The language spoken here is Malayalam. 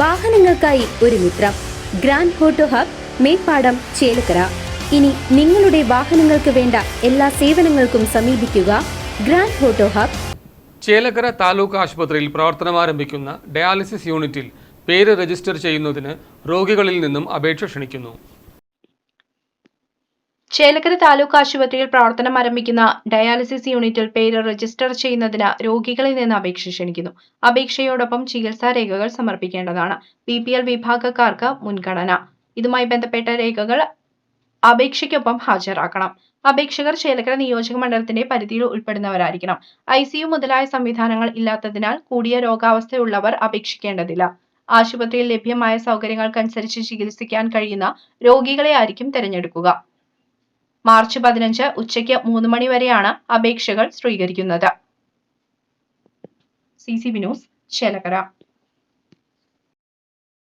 വാഹനങ്ങൾക്കായി ഒരു മിത്രം. Grand photo hub Meppadam Chelakkara. ഇനി നിങ്ങളുടെ വാഹനങ്ങൾക്ക് വേണ്ട എല്ലാ സേവനങ്ങൾക്കും സമീപിക്കുക grand photo hub. Chelakkara taluk ആശുപത്രിയിൽ പ്രവർത്തനം ആരംഭിക്കുന്ന ഡയാലിസിസ് യൂണിറ്റിൽ പേര് രജിസ്റ്റർ ചെയ്യുന്നതിന് രോഗികളിൽ നിന്നും അപേക്ഷ ക്ഷണിക്കുന്നു. ചേലക്കര താലൂക്ക് ആശുപത്രിയിൽ പ്രവർത്തനം ആരംഭിക്കുന്ന ഡയാലിസിസ് യൂണിറ്റിൽ പേര് രജിസ്റ്റർ ചെയ്യുന്നതിന് രോഗികളിൽ നിന്ന് അപേക്ഷ ക്ഷണിക്കുന്നു. അപേക്ഷയോടൊപ്പം ചികിത്സാ രേഖകൾ സമർപ്പിക്കേണ്ടതാണ്. ബി പി എൽ വിഭാഗക്കാർക്ക് മുൻഗണന. ഇതുമായി ബന്ധപ്പെട്ട രേഖകൾ അപേക്ഷയ്ക്കൊപ്പം ഹാജരാക്കണം. അപേക്ഷകർ ചേലക്കര നിയോജക മണ്ഡലത്തിന്റെ പരിധിയിൽ ഉൾപ്പെടുന്നവരായിരിക്കണം. ഐ സിയു മുതലായ സംവിധാനങ്ങൾ ഇല്ലാത്തതിനാൽ കൂടിയ രോഗാവസ്ഥയുള്ളവർ അപേക്ഷിക്കേണ്ടതില്ല. ആശുപത്രിയിൽ ലഭ്യമായ സൗകര്യങ്ങൾക്കനുസരിച്ച് ചികിത്സിക്കാൻ കഴിയുന്ന രോഗികളെ ആയിരിക്കും തിരഞ്ഞെടുക്കുക. മാർച്ച് പതിനഞ്ച് ഉച്ചയ്ക്ക് മൂന്ന് മണി വരെയാണ് അപേക്ഷകൾ സ്വീകരിക്കുന്നത്. C C B news Chelakkara.